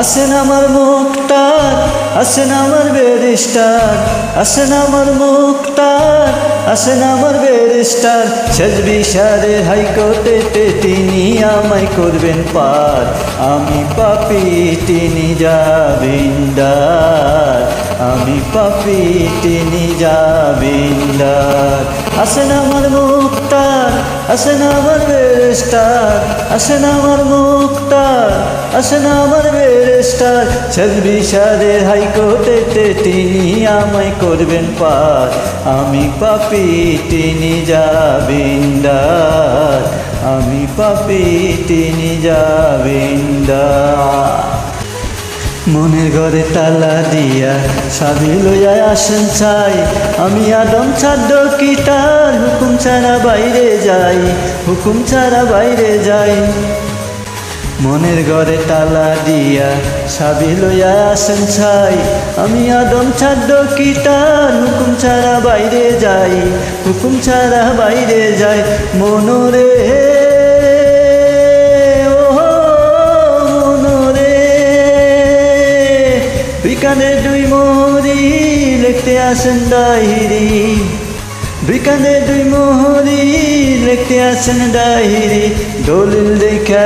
আসেন আমার মুক্তার আসেন আমার বেরিস্টার আসেন আমার মুক্তার আসেন আমার বেরিস্টার। শেষ বিচারে হাইকোর্টেতে তিনি আমায় করবেন পার। আমি পাপি, তিনি যাবিন্দার আমি পাপি, তিনি যাবিন্দার আসেন আমার মুক্তার আসেন আমার বেরিস্টার আসেন আমার মুক্তার আসেন আমার বেরিস্টার শেষ বিচারে হাইকোর্টেতে তিনি আমায় করবেন পার। আমি পাপি তিনি যাবিন্দার আমি পাপি তিনি যাবিন্দার মনের ঘরে তালা দিয়া সাবি লইয়া আসেন চাই আমি আদম ছাড় কি তার হুকুম ছাড়া বাইরে যাই। হুকুম ছাড়া বাইরে যাই। মনের ঘরে তালা দিয়া সাবি লইয়া আসেন ছাই। আমি আদম ছাড় কি তার হুকুম ছাড়া বাইরে যাই, হুকুম ছাড়া বাইরে যাই মনোরে। বিকানে দুই মোহরি লিখতে আসেন ডাহিরি। বিকানে দুই মোহরি লিখতে আসেন ডাহিরি। দলিল দেখা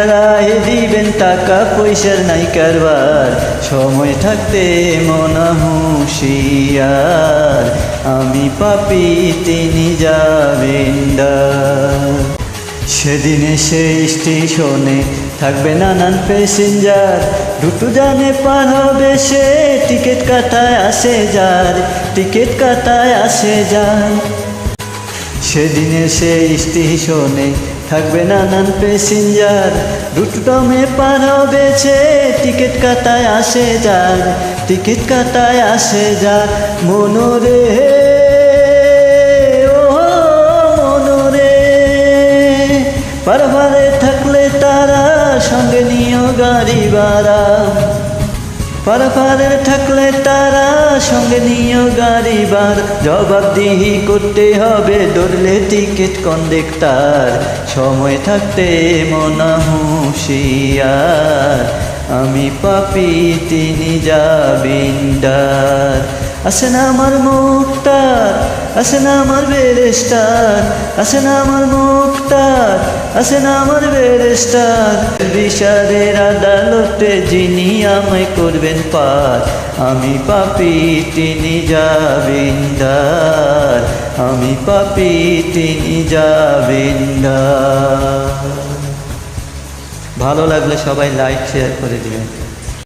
দিবেন টাকা পয়সার নাই কারবার সময় থাকতে মনা হুঁশিয়ার, আমি পাপি, তিনি যাবেন সেদিনে সেই স্টেশনে থাকবে নানান প্যাসেঞ্জার, দুটো জানে পার হবে সে, টিকিট কাটায় আসে যার, টিকিট কাটায় আসে যার। সেদিনে সেই স্টেশনে থাকবে নানান প্যাসেঞ্জার দুটো টমে পার সে। টিকিট কাটায় আসে যার টিকিট কাটায় আসে যার। মনোরে ও মনোরে পারভারে থাকলে তারা, সঙ্গে নিও গাড়ি ভাড়া। পারপারের থাকলে তারা সঙ্গে নিও গাড়ি বার। জবাবদিহি করতে হবে, ধরলে টিকিট কন্ডাক্টার। সময় থাকতে মনা হুঁশিয়ার। আমি পাপি, তিনি যাবিন্দার আসেন আমার মুক্তার, আসেন আমার বেরেস্টার আসেন আমার মুক্তার আসেন আমার বেরেস্টার বিষাদের আদালতে যিনি আমায় করবেন পার। আমি পাপি, তিনি যাবিন্দার আমি পাপি, তিনি যাবিন্দার ভালো লাগলে সবাই লাইক শেয়ার করে দিবেন।